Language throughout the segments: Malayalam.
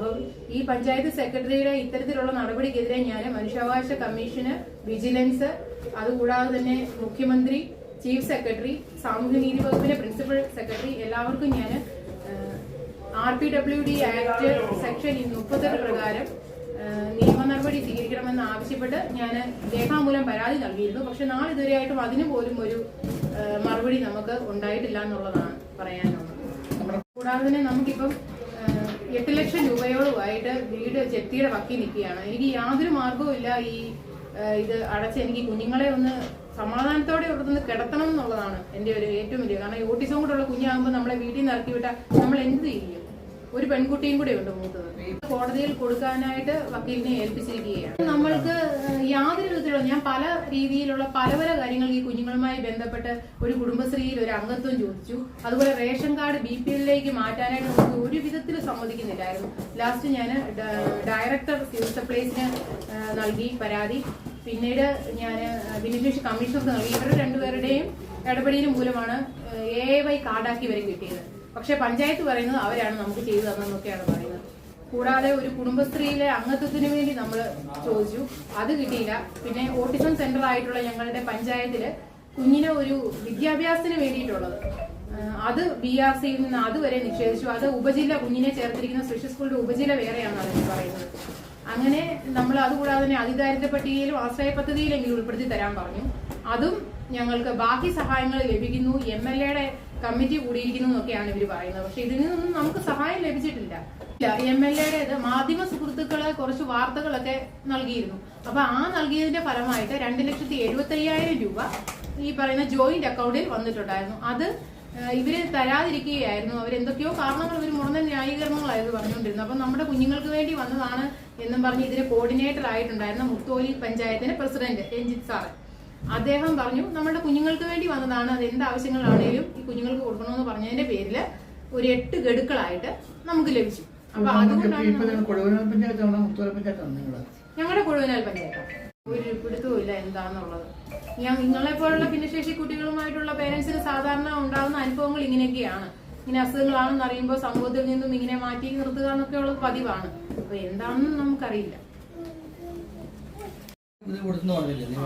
അപ്പം ഈ പഞ്ചായത്ത് സെക്രട്ടറിയുടെ ഇത്തരത്തിലുള്ള നടപടിക്കെതിരെ ഞാൻ മനുഷ്യാവകാശ കമ്മീഷന് വിജിലൻസ് അതുകൂടാതെ തന്നെ മുഖ്യമന്ത്രി ചീഫ് സെക്രട്ടറി സാമൂഹ്യനീതി വകുപ്പിന്റെ പ്രിൻസിപ്പൽ സെക്രട്ടറി എല്ലാവർക്കും ഞാൻ R P W D act section മുപ്പത്തെട്ട് പ്രകാരം നിയമ നടപടി സ്വീകരിക്കണമെന്ന് ആവശ്യപ്പെട്ട് ഞാൻ രേഖാമൂലം പരാതി നൽകിയിരുന്നു. പക്ഷെ നാളെ ഇതുവരെയായിട്ടും അതിന് പോലും ഒരു മറുപടി നമുക്ക് ഉണ്ടായിട്ടില്ല എന്നുള്ളതാണ് പറയാനുള്ളത്. കൂടാതെ തന്നെ നമുക്കിപ്പം എട്ട് ലക്ഷം രൂപയോളമായിട്ട് വീട് ജപ്തിയുടെ വക്കി നിൽക്കുകയാണ്. എനിക്ക് യാതൊരു മാർഗവും ഇല്ല ഈ ഇത് അടച്ച് എനിക്ക് കുഞ്ഞുങ്ങളെ ഒന്ന് സമാധാനത്തോടെ ഇവിടുന്ന് കിടത്തണം എന്നുള്ളതാണ് എന്റെ ഒരു ഏറ്റവും വലിയ കാരണം ഓട്ടിസം കൂടെയുള്ള കുഞ്ഞാകുമ്പോൾ നമ്മളെ വീട്ടിൽ നിന്ന് ഇറക്കി വിട്ടാൽ നമ്മൾ എന്ത് ചെയ്യും? ഒരു പെൺകുട്ടിയും കൂടെ ഉണ്ട് മൂത്തത്. കോടതിയിൽ കൊടുക്കാനായിട്ട് വക്കീലിനെ ഏൽപ്പിച്ചിരിക്കുകയാണ്. നമ്മൾക്ക് യാതൊരു വിധത്തിലുള്ള ഞാൻ പല രീതിയിലുള്ള പല പല കാര്യങ്ങൾ ഈ കുഞ്ഞുങ്ങളുമായി ബന്ധപ്പെട്ട് ഒരു കുടുംബശ്രീയിൽ ഒരു അംഗത്വം ചോദിച്ചു. അതുപോലെ റേഷൻ കാർഡ് ബി പി എല്ലിലേക്ക് മാറ്റാനായിട്ട് നമുക്ക് ഒരു വിധത്തിൽ സമ്മതിക്കുന്നില്ലായിരുന്നു. ലാസ്റ്റ് ഞാൻ ഡയറക്ടർ സിവിൽ സപ്ലൈസിന് നൽകി പരാതി. പിന്നീട് ഞാൻ ഭിന്നശേഷി കമ്മീഷണർക്ക് നൽകി. ഇവരുടെ രണ്ടുപേരുടെയും ഇടപെടൽ മൂലമാണ് എ വൈ കാർഡാക്കി വരെ കിട്ടിയത്. പക്ഷെ പഞ്ചായത്ത് പറയുന്നത് അവരാണ് നമുക്ക് ചെയ്തു തന്നതെന്നൊക്കെയാണ് പറയുന്നത്. കൂടാതെ ഒരു കുടുംബശ്രീയിലെ അംഗത്വത്തിന് വേണ്ടി നമ്മൾ ചോദിച്ചു. അത് കിട്ടിയില്ല. പിന്നെ ഓട്ടിസം സെന്റർ ആയിട്ടുള്ള ഞങ്ങളുടെ പഞ്ചായത്തിൽ കുഞ്ഞിനെ ഒരു വിദ്യാഭ്യാസത്തിന് വേണ്ടിയിട്ടുള്ളത്. അത് ബി ആർ സിയിൽ നിന്ന് അതുവരെ നിഷേധിച്ചു. അത് ഉപജില്ല കുഞ്ഞിനെ ചേർത്തിരിക്കുന്ന സ്പെഷ്യൽ സ്കൂളിന്റെ ഉപജില്ല വേറെയാണ് അതിന് പറയുന്നത്. അങ്ങനെ നമ്മൾ അതുകൂടാതെ തന്നെ അതിദാരിദ്ര്യ പട്ടികയിലും ആശ്രയ പദ്ധതിയിലെങ്കിലും ഉൾപ്പെടുത്തി തരാൻ പറഞ്ഞു. അതും ഞങ്ങൾക്ക് ബാക്കി സഹായങ്ങൾ ലഭിക്കുന്നു. എം എൽ എയുടെ കമ്മിറ്റി കൂടിയിരിക്കുന്നു എന്നൊക്കെയാണ് ഇവർ പറയുന്നത്. പക്ഷെ ഇതിൽ നിന്നൊന്നും നമുക്ക് സഹായം ലഭിച്ചിട്ടില്ല. എം എൽ എയുടെ മാധ്യമ സുഹൃത്തുക്കളെ കുറച്ച് വാർത്തകളൊക്കെ നൽകിയിരുന്നു. അപ്പൊ ആ നൽകിയതിന്റെ ഫലമായിട്ട് രണ്ട് ലക്ഷത്തി എഴുപത്തി അയ്യായിരം രൂപ ഈ പറയുന്ന ജോയിന്റ് അക്കൗണ്ടിൽ വന്നിട്ടുണ്ടായിരുന്നു. അത് ഇവർ തരാതിരിക്കുകയായിരുന്നു. അവരെന്തൊക്കെയോ കാരണങ്ങൾ ഇവർ മുടന്ന ന്യായീകരണങ്ങളായിരുന്നു പറഞ്ഞുകൊണ്ടിരുന്നത്. അപ്പൊ നമ്മുടെ കുഞ്ഞുങ്ങൾക്ക് വേണ്ടി വന്നതാണ് എന്നും പറഞ്ഞ് ഇതിന് കോർഡിനേറ്റർ ആയിട്ടുണ്ടായിരുന്ന മുത്തോലി പഞ്ചായത്തിന്റെ പ്രസിഡന്റ് രഞ്ജിത്ത് സാറ്. അദ്ദേഹം പറഞ്ഞു നമ്മുടെ കുഞ്ഞുങ്ങൾക്ക് വേണ്ടി വന്നതാണ്. അത് എന്ത് ആവശ്യങ്ങളാണേലും ഈ കുഞ്ഞുങ്ങൾക്ക് കൊടുക്കണമെന്ന് പറഞ്ഞതിന്റെ പേരിൽ ഒരു എട്ട് ഗഡുക്കളായിട്ട് നമുക്ക് ലഭിച്ചു. അപ്പൊ അതുകൊണ്ടാണ് ഞങ്ങളുടെ കൊഴുവനാൽ പഞ്ചായത്താണ് ഒരു പിടുത്തവും ഇല്ല എന്താണെന്നുള്ളത് ഞാൻ നിങ്ങളെ പോലുള്ള ഭിന്നശേഷി കുട്ടികളുമായിട്ടുള്ള പേരൻസിന് സാധാരണ ഉണ്ടാകുന്ന അനുഭവങ്ങൾ ഇങ്ങനെയൊക്കെയാണ്. ഇങ്ങനെ അസുഖങ്ങളാണെന്ന് അറിയുമ്പോൾ സമൂഹത്തിൽ നിന്നും ഇങ്ങനെ മാറ്റി നിർത്തുക എന്നൊക്കെ ഉള്ളത് പതിവാണ്. അപ്പൊ എന്താണെന്ന് നമുക്കറിയില്ല.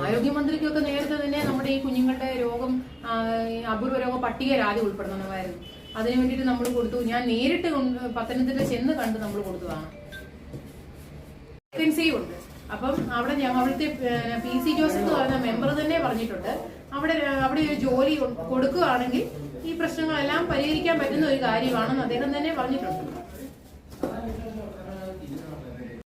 ആരോഗ്യമന്ത്രിക്കൊക്കെ നേരത്തെ തന്നെ നമ്മുടെ ഈ കുഞ്ഞുങ്ങളുടെ രോഗം അപൂർവ രോഗ പട്ടികയിൽ ആദ്യം ഉൾപ്പെടുന്നതായിരുന്നു. അതിനു വേണ്ടിയിട്ട് നമ്മൾ കൊടുത്തു. ഞാൻ നേരിട്ട് പത്തനംതിട്ട ചെന്ന് കണ്ട് നമ്മൾ കൊടുത്തതാണ്. ഉണ്ട്. അപ്പം അവിടെ ഞാൻ അവിടുത്തെ പി സി ജോസഫ് എന്ന് പറയുന്ന മെമ്പർ തന്നെ പറഞ്ഞിട്ടുണ്ട്. അവിടെ അവിടെ ഒരു ജോലി കൊടുക്കുകയാണെങ്കിൽ ഈ പ്രശ്നങ്ങളെല്ലാം പരിഹരിക്കാൻ പറ്റുന്ന ഒരു കാര്യമാണെന്ന് അദ്ദേഹം തന്നെ പറഞ്ഞിട്ടുണ്ട്.